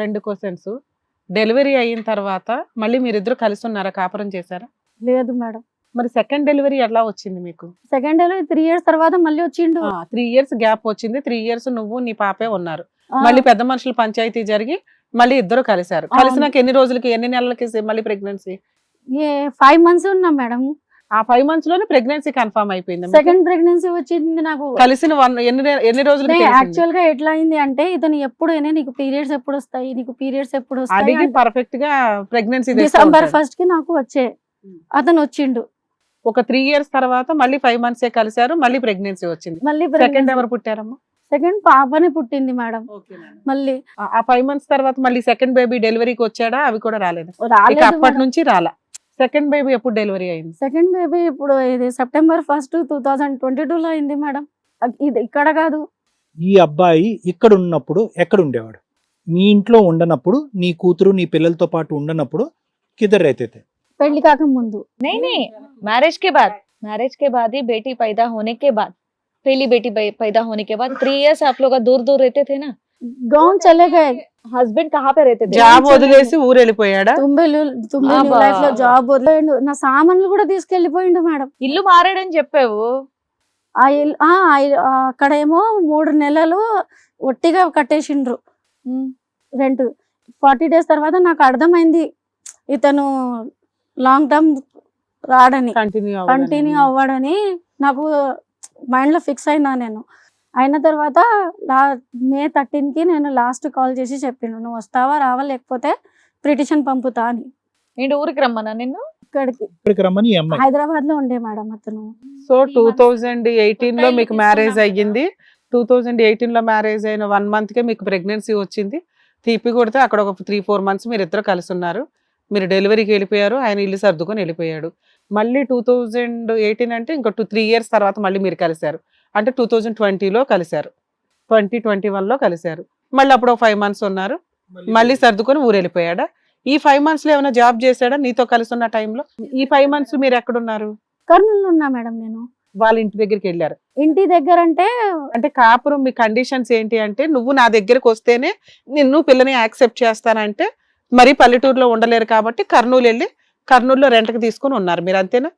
రెండు questions delivery అయిన తర్వాత మళ్ళీ మీరిద్దరు కలిసి ఉన్నారా? కాపురం చేశారా? లేదు మేడం. మరి సెకండ్ డెలివరీ ఎలా వచ్చింది మీకు? సెకండ్ డెలివరీ త్రీ ఇయర్స్ తర్వాత మళ్ళీ వచ్చిండు. త్రీ ఇయర్స్ గ్యాప్ వచ్చింది. త్రీ ఇయర్స్ నువ్వు నీ పాపే ఉన్నారు. మళ్ళీ పెద్ద మనుషుల పంచాయతీ జరిగి మళ్ళీ ఇద్దరు కలిశారు. కలిసినాక ఎన్ని రోజులకి ఎన్ని నెలలకి మళ్ళీ ప్రెగ్నెన్సీ ఏ ఫైవ్ మంత్స్ ఉన్నా మేడం. ఆ ఫైవ్ మంత్స్లోనే ప్రెగ్నెన్సీ కన్ఫర్మ్ అయిపోయింది? సెకండ్ ప్రెగ్నెన్సీ వచ్చింది నాకు. కలిసిన ఎన్ని ఎన్ని రోజులకి యాక్చువల్గా ఎట్లా అయింది అంటే ఇతను ఎప్పుడు అయినా నీకు పీరియడ్స్ ఎప్పుడు వస్తాయి నీకు పీరియడ్స్ ఎప్పుడు వస్తాయి పర్ఫెక్ట్గా ప్రెగ్నెన్సీ డిసెంబర్ ఫస్ట్కి నాకు వచ్చే అతను వచ్చిండు. ఒక త్రీ ఇయర్స్ తర్వాత మళ్ళీ ఫైవ్ మంత్స్ ఏ కలిశారు మళ్ళీ ప్రెగ్నెన్సీ వచ్చింది. మళ్ళీ సెకండ్ ఎవరు పుట్టారమ్మా? సెకండ్ పాపని పుట్టింది మేడం. మళ్ళీ ఆ- ఫైవ్ మంత్స్ తర్వాత మళ్ళీ సెకండ్ బేబీ డెలివరీకి వచ్చాడా? అవి కూడా రాలేదు. అప్పటి నుంచి రాలా. సెకండ్ బేబీ ఎప్పుడు డెలివరీ అయింది సెకండ్ బేబీ ఇప్పుడు ఇది September first two thousand twenty two లో అయింది మేడం అ- ఇది ఇక్కడ కాదు ఈ అబ్బాయి ఇక్కడ ఉన్నప్పుడు ఎక్కడ ఉండేవాడు మీ ఇంట్లో ఉండనప్పుడు నీ కూతురు నీ పిల్లలతో పాటు ఉండనప్పుడు కిదర్ రైతే थे? పెళ్లి కాక ముందు नहीं नहीं मैरिज के बाद मैरिज के बाद ही बेटी पैदा होने के बाद पहली बेटी पै- पैदा होने के बाद थ्री इयर्स आप लोग दूर दूर रहते थे ना గౌన్ चले హస్బెండ్ కహా పే జాబ్ వదిలేసి ఊరు వెళ్ళిపోయాడా తుంబెలు తుంబెలు లైఫ్లో జాబ్ వదిలేడు. నా సామాన్లు కూడా తీసుకెళ్ళిపోయిండు మేడం. ఇల్లు మారాడని చెప్పావు? ఆ ఇల్లు అక్కడ ఏమో మూడు నెలలు ఒట్టిగా కట్టేసిండ్రు. రెంట్. ఫార్టీ డేస్ తర్వాత నాకు అర్థమైంది ఇతను లాంగ్ టర్మ్ రాడని. కంటిన్యూ కంటిన్యూ అవ్వడని నాకు మైండ్లో ఫిక్స్ అయినా నేను. అయిన తర్వాత లా మే థర్టీన్కి నేను లాస్ట్ కాల్ చేసి చెప్పిండు నువ్వు వస్తావా రావా లేకపోతే పిటిషన్ పంపుతా అని. ఏంటి ఊరికి రమ్మన్నా నిన్ను? ఇక్కడికి. ఇక్కడికి రమ్మని ఈ అమ్మాయి. హైదరాబాద్లో ఉండే మేడం అతను. So two. థౌజండ్ ఎయిటీన్లో మీకు మ్యారేజ్. అయ్యింది. టూ థౌజండ్ ఎయిటీన్లో మ్యారేజ్ అయిన వన్ మంత్ కే మీకు ప్రెగ్నెన్సీ వచ్చింది. తీపి కొడితే అక్కడ ఒక త్రీ ఫోర్ మంత్స్ మీరు ఇద్దరు కలిసి ఉన్నారు మీరు డెలివరీకి వెళ్ళిపోయారు ఆయన ఇల్లు సర్దుకొని వెళ్ళిపోయాడు. మళ్ళీ టూ థౌజండ్ ఎయిటీన్ అంటే ఇంకా టూ త్రీ ఇయర్స్ తర్వాత మళ్ళీ మీరు కలిశారు. అంటే టూ థౌజండ్ ట్వంటీలో కలిశారు. ట్వంటీ ట్వంటీ లో కలిశారు. మళ్ళీ అప్పుడు ఫైవ్ మంత్స్ ఉన్నారు. మళ్ళీ సర్దుకొని ఊరు వెళ్ళిపోయాడా ఈ ఫైవ్ మంత్స్లో ఏమైనా జాబ్ చేశాడా నీతో కలిసి ఉన్న టైంలో ఈ ఫైవ్ మంత్స్ మీరు ఎక్కడున్నారు? కర్నూలు ఉన్నా మేడం నేను. వాళ్ళ ఇంటి దగ్గరికి వెళ్ళారు. ఇంటి దగ్గర అంటే అంటే కాపురం మీ కండిషన్స్ ఏంటి అంటే నువ్వు నా దగ్గరికి వస్తేనే నిన్ను పిల్లని యాక్సెప్ట్ చేస్తానంటే మరి పల్లెటూరులో ఉండలేరు కాబట్టి కర్నూలు వెళ్ళి కర్నూలులో రెంట్కి తీసుకుని ఉన్నారు మీరు అంతేనా?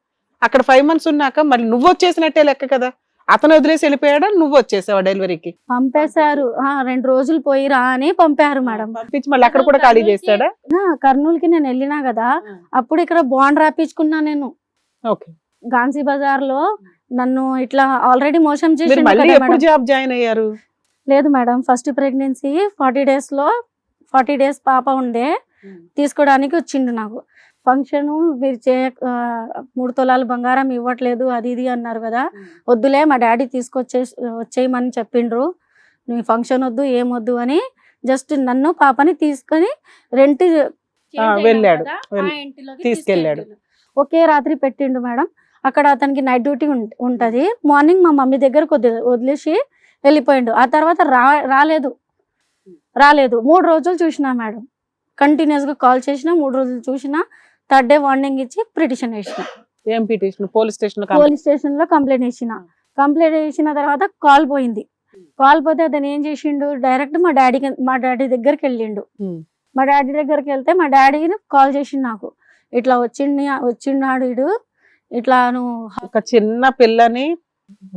అక్కడ ఫైవ్ మంత్స్ ఉన్నాక మళ్ళీ నువ్వు వచ్చేసినట్టే లెక్క కదా. అతను వదిలేసి వెళ్ళిపోయాడా? నువ్వు వచ్చేసావా డెలివరీకి? పంపేశారు. ఆ, రెండు రోజులు పోయి రా అని పంపారు మేడం. పంపించి మళ్ళీ అక్కడ కూడా ఖాళీ చేస్తాడా కర్నూలుకి నేను వెళ్ళినా కదా అప్పుడు ఇక్కడ బాండ్ రాపించుకున్నా నేను. ఓకే. గాంధీ బజార్లో నన్ను ఇట్లా ఆల్రెడీ మోసం మీరు చేసి మళ్ళీ ఎప్పుడు జాబ్ జాయిన్ అయ్యారు? లేదు మేడం ఫస్ట్ ప్రెగ్నెన్సీ ఫార్టీ డేస్లో ఫార్టీ డేస్ పాప ఉండే తీసుకోవడానికి వచ్చిండు నాకు. ఫంక్షన్ మీరు చే మూడు తులాలు బంగారం ఇవ్వట్లేదు అది ఇది అన్నారు కదా. వద్దులే మా డాడీ తీసుకొచ్చే వచ్చేయమని చెప్పిండ్రు. నీ ఫంక్షన్ వద్దు ఏం వద్దు అని జస్ట్ నన్ను పాపని తీసుకొని రెంట్ వెళ్ళాడు. వెళ్ళి- తీసుకెళ్ళాడు. ఒకే రాత్రి పెట్టిండు మేడం. అక్కడ అతనికి నైట్ డ్యూటీ ఉంటది. మార్నింగ్ మా మమ్మీ దగ్గర కొద్ది వదిలేసి వెళ్ళిపోయిండు. ఆ తర్వాత రా రాలేదు. రాలేదు. మూడు రోజులు చూసినా మేడం. కంటిన్యూస్గా కాల్ చేసిన మూడు రోజులు చూసినా థర్డ్ డే వార్నింగ్ ఇచ్చి పిటిషన్ వేసిన. ఏం పిటిషన్ పోలీస్ స్టేషన్ పోలీస్ స్టేషన్లో కంప్లైంట్ చేసిన కంప్లైంట్ చేసిన తర్వాత కాల్ పోయింది. కాల్ పోతే అతను ఏం చేసిండు? డైరెక్ట్ మా డాడీకి మా డాడీ దగ్గరికి వెళ్ళిండు. మా డాడీ దగ్గరికి వెళ్తే మా డాడీని కాల్ చేసిండు నాకు. ఇట్లా వచ్చిండి వచ్చిన్నాడు ఇడు. ఇట్లా నువ్వు ఒక చిన్న పిల్లని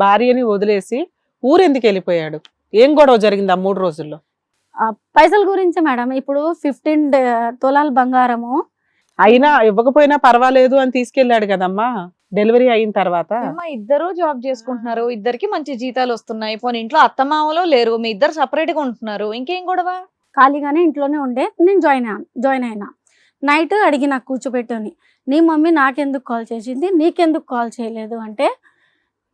భార్యని వదిలేసి ఊరెందుకు వెళ్ళిపోయాడు? ఏం గొడవ జరిగింది ఆ మూడు రోజుల్లో? ఆ పైసల గురించి మేడం. ఇప్పుడు ఫిఫ్టీన్ తులాల బంగారము అయినా ఇవ్వకపోయినా పర్వాలేదు అని తీసుకెళ్ళాడు కదమ్మా. డెలివరీ అయిన తర్వాత. అమ్మ ఇద్దరు జాబ్ చేసుకుంటున్నారు. ఇద్దరికి మంచి జీతాలు వస్తున్నాయి. పోనీ ఇంట్లో అత్తమామలో లేరు. మీ ఇద్దరు సపరేట్గా ఉంటున్నారు. ఇంకేం గొడవ? ఖాళీగానే ఇంట్లోనే ఉండే. నేను జాయిన్ అయ్యాను జాయిన్ అయినా. నైట్ అడిగి నాకు కూర్చోబెట్టుని నీ మమ్మీ నాకెందుకు కాల్ చేసింది? నీకెందుకు కాల్ చేయలేదు? అంటే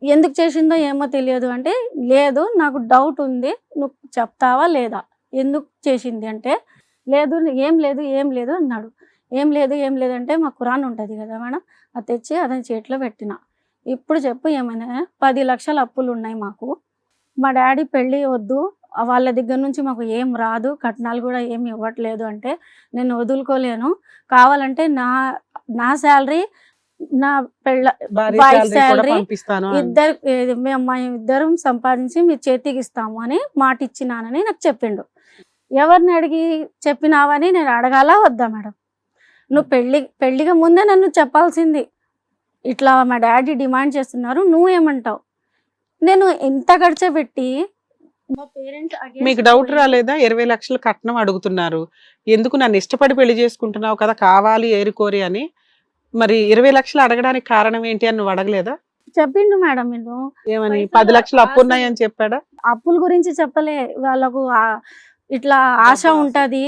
ఎందుకు చేసిందో ఏమో తెలియదు. అంటే లేదు నాకు డౌట్ ఉంది. నువ్వు చెప్తావా లేదా? ఎందుకు చేసింది? అంటే లేదు ఏం లేదు ఏం లేదు అన్నాడు. ఏం లేదు ఏం లేదంటే మా కురాన్ ఉంటుంది కదా మేడం అది తెచ్చి అతని చేతిలో పెట్టిన. ఇప్పుడు చెప్పు ఏమైనా పది లక్షల అప్పులు ఉన్నాయి మాకు. మా డాడీ పెళ్ళి వద్దు వాళ్ళ దగ్గర నుంచి మాకు ఏం రాదు కట్నాలు కూడా ఏం ఇవ్వట్లేదు అంటే నేను వదులుకోలేను. కావాలంటే నా నా శాలరీ నా పెళ్ళ పంపిస్తాను అని. ఇద్దరు మేము ఇద్దరం సంపాదించి మీ చేతికి ఇస్తాము అని మాట ఇచ్చినానని నాకు చెప్పిండు. ఎవరిని అడిగి చెప్పినావని నేను అడగాలా వద్దా మేడం? నువ్వు పెళ్ళి పెళ్ళిగా ముందే నన్ను చెప్పాల్సింది. ఇట్లా మా డాడీ డిమాండ్ చేస్తున్నారు నువ్వేమంటావు నేను ఎంత ఖర్చు పెట్టి మా పేరెంట్స్ మీకు డౌట్ రాలేదా? ఇరవై లక్షలు కట్నం అడుగుతున్నారు. ఎందుకు నన్ను ఇష్టపడి పెళ్ళి చేసుకుంటున్నావు కదా కావాలి ఏరుకోరి అని. మరి ఇరవై లక్షలు అడగడానికి కారణం ఏంటి అని నువ్వు అడగలేదా? చెప్పిండు మేడం నేను ఏమని? పది లక్షలు అప్పు ఉన్నాయని చెప్పాడా? అప్పుల గురించి చెప్పలే. వాళ్ళకు ఇట్లా ఆశ ఉంటది.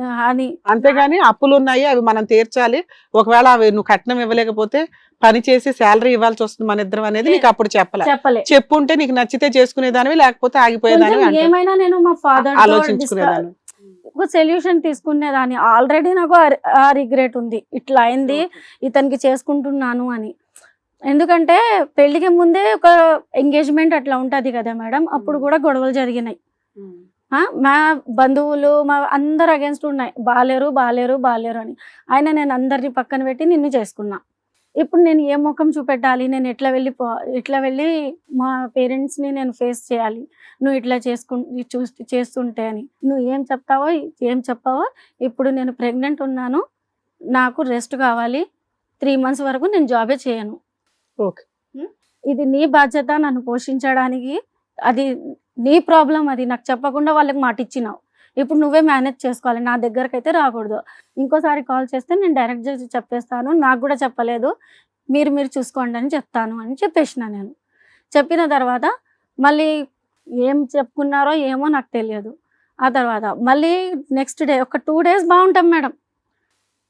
అని. అంతేగాని అప్పులు ఉన్నాయి అవి మనం తీర్చాలి. ఒకవేళ అవి నువ్వు కట్నం ఇవ్వలేకపోతే పని చేసి శాలరీ ఇవ్వాల్సి వస్తుంది మన ఇద్దరం అనేది నీకు అప్పుడు చెప్పలే. చెప్పలే. చెప్పుంటే నీకు నచ్చితే చేసుకునేదానివి లేకపోతే ఆగిపోయేదానివి అంటే ఏమైనా నేను మా ఫాదర్ ఆలోచించుకునేదాన్ని ఒక సొల్యూషన్ తీసుకునేదాన్ని ఆల్రెడీ నాకు ఆ- రిగ్రెట్ ఉంది. ఇట్లా అయింది ఇతనికి చేసుకుంటున్నాను అని. ఎందుకంటే పెళ్ళికి ముందే ఒక ఎంగేజ్మెంట్ అట్లా ఉంటది కదా మేడం. అప్పుడు కూడా గొడవలు జరిగినాయి. మా బంధువులు మా అందరు అగేన్స్ట్ ఉన్నాయి. బాలేరు బాలేరు బాలేరు అని. ఆయన నేను అందరిని పక్కన పెట్టి నిన్ను చేసుకున్నా. ఇప్పుడు నేను ఏ ముఖం చూపెట్టాలి? నేను ఎట్లా వెళ్ళి ఎట్లా వెళ్ళి మా పేరెంట్స్ని నేను ఫేస్ చేయాలి? నువ్వు ఇట్లా చేసుకు చూ చేస్తుంటే అని. నువ్వు ఏం చెప్తావో ఏం చెప్పావో ఇప్పుడు నేను ప్రెగ్నెంట్ ఉన్నాను. నాకు రెస్ట్ కావాలి. త్రీ మంత్స్ వరకు నేను జాబే చేయను. ఓకే? ఇది నీ బాధ్యత నన్ను పోషించడానికి. అది నీ ప్రాబ్లం అది. నాకు చెప్పకుండా వాళ్ళకి మాట ఇచ్చినావు. ఇప్పుడు నువ్వే మేనేజ్ చేసుకోవాలి. నా దగ్గరకు అయితే రాకూడదు. ఇంకోసారి కాల్ చేస్తే నేను డైరెక్ట్ చెప్పేస్తాను. నాకు కూడా చెప్పలేదు. మీరు మీరు చూసుకోండి అని చెప్తాను అని చెప్పేసిన నేను. చెప్పిన తర్వాత మళ్ళీ ఏం చెప్పుకున్నారో ఏమో నాకు తెలియదు. ఆ తర్వాత మళ్ళీ నెక్స్ట్ డే ఒక టూ డేస్ బాగుంటాం మేడం.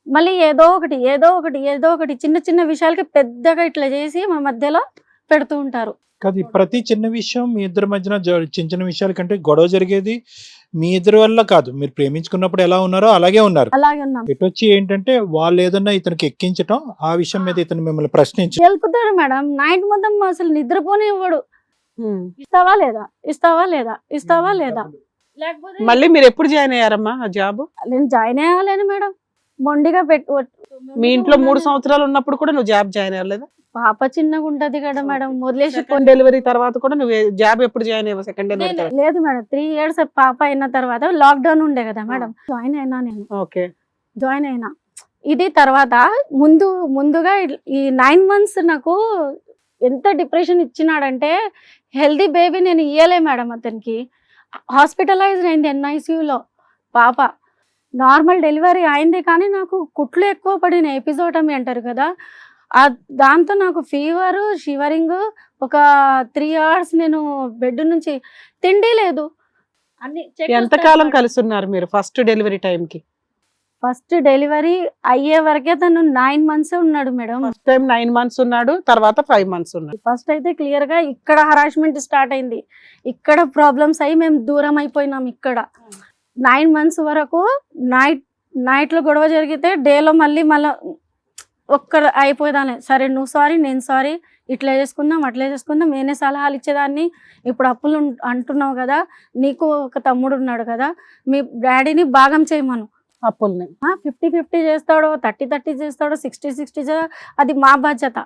మళ్ళీ ఏదో ఒకటి ఏదో ఒకటి ఏదో ఒకటి చిన్న చిన్న విషయాలకి పెద్దగా ఇట్లా చేసి మా మధ్యలో పెడుతూ ఉంటారు. కాదు ప్రతి చిన్న విషయం మీ ఇద్దరి మధ్యన చిన్న చిన్న విషయాల కంటే గొడవ జరిగేది మీ ఇద్దరి వల్ల కాదు. మీరు ప్రేమించుకున్నప్పుడు ఎలా ఉన్నారో అలాగే ఉన్నారు. అలాగే ఉన్నాం. వచ్చి ఏంటంటే వాళ్ళు ఏదన్నా ఇతనికి ఎక్కించటం ఆ విషయం మీద ఇతను మిమ్మల్ని ప్రశ్నించడం గెలుపుతాడు మేడం. నైట్ మొత్తం అసలు నిద్రపోనే ఇవ్వడు ఇస్తావా లేదా? ఇస్తావా లేదా? ఇస్తావా లేదా? లేకపోతే మళ్ళీ మీరు ఎప్పుడు జాయిన్ అయ్యారమ్మా ఆ జాబ్? నేను జాయిన్ అయ్యాలేను మేడం. మొండిగా పెట్టు మీ ఇంట్లో మూడు సంవత్సరాలు ఉన్నప్పుడు కూడా నువ్వు జాబ్ జాయిన్ అవ్వలేదా? పాప చిన్నగా ఉంటది కదా మేడం వదిలేసి డెలివరీ తర్వాత కూడా నువ్వు జాబ్ ఎప్పుడు జాయిన్ అయ్యావు సెకండ్ డెలివరీ లేదు- మేడం త్రీ ఇయర్స్ పాప అయిన తర్వాత లాక్డౌన్ ఉండే కదా మేడం జాయిన్ అయినా నేను. ఓకే. జాయిన్ అయినా. ఇది తర్వాత ముందు ముందుగా ఈ నైన్ మంత్స్ నాకు ఎంత డిప్రెషన్ ఇచ్చినాడంటే హెల్దీ బేబీ నేను ఇయ్యలే మేడం అతనికి. హాస్పిటలైజ్ అయింది ఎన్ఐసియూలో పాప నార్మల్ డెలివరీ అయింది కానీ నాకు కుట్లు ఎక్కువ పడిన ఎపిజోటమీ అంటారు కదా. ఆ దాంతో నాకు ఫీవర్ షివరింగ్ ఒక త్రీ అవర్స్ నేను బెడ్ నుంచి తిండి లేదు. అన్ని ఎంతకాలం కలిసి ఉన్నారు మీరు. ఫస్ట్ డెలివరీ టైం కి ఫస్ట్ డెలివరీ అయ్యే వరకే తను నైన్ మంత్స్ ఉన్నాడు madam. First time nine months ఉన్నాడు తర్వాత ఫైవ్ మంత్స్ ఉన్నాడు. ఫస్ట్ అయితే క్లియర్గా ఇక్కడ హరాస్మెంట్ స్టార్ట్ అయింది. ఇక్కడ ప్రాబ్లమ్స్ అయ్యి మేము దూరం అయిపోయినాం ఇక్కడ. నైన్ మంత్స్ వరకు నైట్ నైట్లో గొడవ జరిగితే డేలో మళ్ళీ మళ్ళీ ఒక్క అయిపోయేదాన్ని. సరే నువ్వు సారీ నేను సారీ ఇట్లా చేసుకుందాం అట్లా చేసుకుందాం నేనే సలహాలు ఇచ్చేదాన్ని. ఇప్పుడు అప్పులు అంటున్నావు కదా నీకు ఒక తమ్ముడు ఉన్నాడు కదా మీ డాడీని భాగం చేయమను. అప్పుల్ని. ఫిఫ్టీ ఫిఫ్టీ చేస్తాడో థర్టీ థర్టీ చేస్తాడో సిక్స్టీ సిక్స్టీ అది మా బాధ్యత.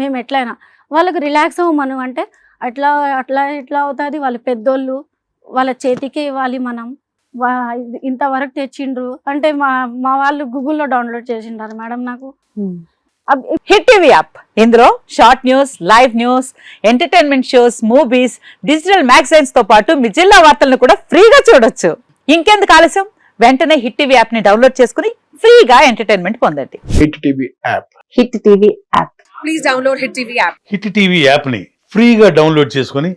మేము ఎట్లయినా. వాళ్ళకి రిలాక్స్ అవ్వమను అంటే అట్లా అట్లా ఇట్లా అవుతుంది వాళ్ళు పెద్దోళ్ళు వాళ్ళ చేతికే ఇవ్వాలి మనం. ఇంతవరకు తెచ్చిండ్రు. అంటే మా మా వాళ్ళు గూగుల్లో డౌన్లోడ్ చేసిండారు మేడం నాకు. అబ్- హిట్ టీవీ యాప్. ఇందులో short news live news entertainment shows movies digital మ్యాగజైన్స్తో పాటు మీ జిల్లా వార్తలను కూడా ఫ్రీగా చూడొచ్చు. ఇంకెందుకు ఆలస్యం? వెంటనే హిట్ టీవీ యాప్ని డౌన్లోడ్ చేసుకుని ఫ్రీగా ఎంటర్టైన్మెంట్ పొందండి. Hit TV app. Hit TV app. Hit TV యాప్ని ఫ్రీగా డౌన్లోడ్ చేసుకొని